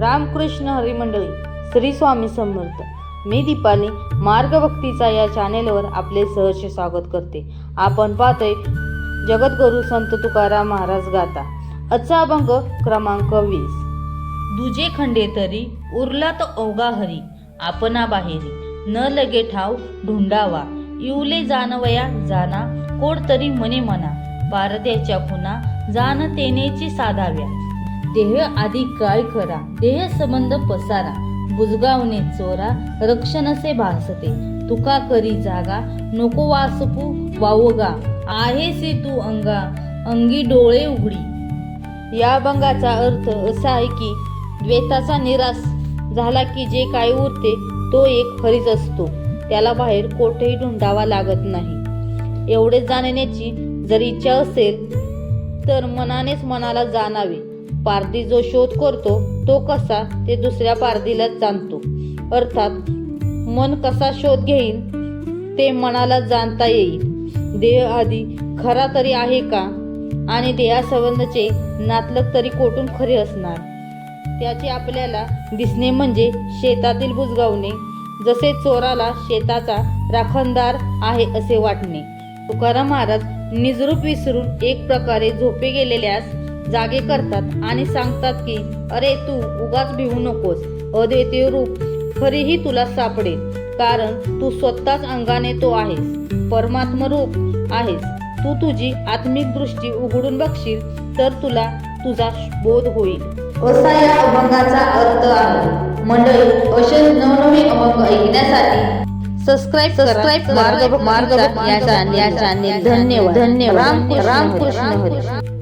रामकृष्ण हरिमंडळी श्री स्वामी समर्थ. मी दीपाली मार्गभक्तीचा या चॅनेलवर आपले सहर्ष स्वागत करते. आपण पाहतोय जगद्गुरु संत तुकाराम महाराज गाता आजचा अभंग क्रमांक वीस. दुजे खंडे तरी उरला तो अवगा हरी. आपणा बाहेरी. न लगे ठाव ढुंडावा. इवले जानवया जाना. कोणतरी मने मना. पारद्याच्या पुन्हा जाण तेनेची साधाव्या. देह आधी काय करा? देह संबंध पसारा. बुजगावने चोरा रक्षणसे भासते. तुका करी जागा नको वासपू वावगा आहेसे तू अंगा अंगी डोळे उघडी. या अभंगाचा अर्थ असा आहे की द्वेताचा निराश झाला की जे काय उरते तो एक हरीच असतो. त्याला बाहेर कोठेही ढुंढावा लागत नाही. एवढे जाणण्याची जर इच्छा असेल तर मनानेच मनाला जाणावे. पारधी जो शोध करतो तो कसा ते दुसऱ्या पारधीलाच जाणतो. अर्थात मन कसा शोध घेईल ते मनाला जाणता येईल. देह आधी खरा तरी आहे का? आणि देहासंबंधचे नातलग तरी कोठून खरे असणार? त्याचे आपल्याला दिसणे म्हणजे शेतातील बुजगावणे जसे चोराला शेताचा राखणदार आहे असे वाटणे. तुकाराम महाराज निजरूप विसरून एक प्रकारे झोपे गेलेल्यास जागे करतात आणि सांगतात की अरे तू उगाच भिवू नकोस. अद्वितीय रूप खरीही तुला सापडेल कारण तू स्वतःच अंगाने तो आहेस. परमात्म रूप आहेस. तू तुझी आत्मिक दृष्टी उघडून बघशील तर तुला तुझा बोध होईल. असा या अभंगाचा अर्थ आहे. मंडळी असे नवनवीन अभंग ऐकण्यासाठी सबस्क्राईब सबस्क्राईब मार्ग मार्ग या चॅनेल धन्यवाद. धन्यवाद. राम रामकृष्ण हरी.